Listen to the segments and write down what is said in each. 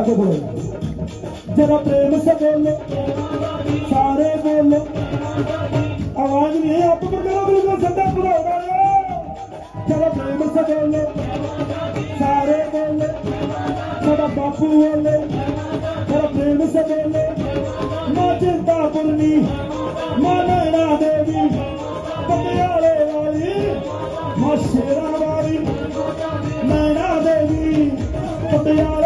ਬੜਾ ਕੇ ਬੋਲੋ। ਜਰਾ ਪ੍ਰੇਮ ਸੇ ਬੋਲੋ ਸਾਰੇ ਬੋਲੋ। ਆਵਾਜ਼ ਨਹੀਂ ਹੈ ਆਪ ਪਰ ਕਰੋ ਬਿਲਕੁਲ ਸੱਦਾ ਪੂਰਾ ਹੋ ਗਿਆ ਜਰਾ ਪ੍ਰੇਮ ਸੇ ਬੋਲੋ ਸਾਰੇ ਬੋਲੋ। ਸਾਡਾ ਬਾਪੂ ਬੋਲੇ। ਜਰਾ ਪ੍ਰੇਮ ਸੇ ਬੋਲੋ ਮਾਂ ਚਿੰਤਾਪੁਰਨੀ ਮਾਂ ਨੈਣਾ ਦੇਵੀ। ਪਟਿਆਲੇ ਵਾਲੀ ਮਾਂ ਸ਼ੇਰਾ ਵਾਲੀ। ਨੈਣਾ ਦੇਵੀ, ਪਟਿਆਲੇ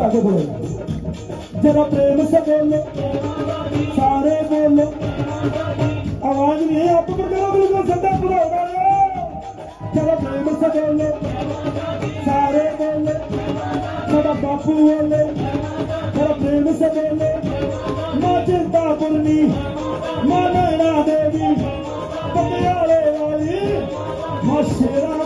ਬੜਾ ਕੇ ਬੋਲੋ ਜਰਾ ਪ੍ਰੇਮ ਸੇ ਬੋਲੋ ਸਾਰੇ ਬੋਲੋ। ਆਵਾਜ਼ ਨਹੀਂ ਹੈ ਆਪ ਪਰ ਕਰੋ ਬਿਲਕੁਲ ਸੱਦਾ ਪੂਰਾ ਹੋ ਗਿਆ। ਜਰਾ ਪ੍ਰੇਮ ਸੇ ਬੋਲੋ ਸਾਰੇ ਬੋਲੋ। ਸਾਡਾ ਬਾਪੂ ਬੋਲੇ। ਜਰਾ ਪ੍ਰੇਮ ਸੇ ਬੋਲੋ ਮਾਂ ਚਿੰਤਾਪੁਰਨੀ ਮਾਂ ਨੈਣਾ ਦੇਵੀ, ਪਟਿਆਲੇ ਵਾਲੀ ਮਾਂ ਸ਼ੇਰਾਂ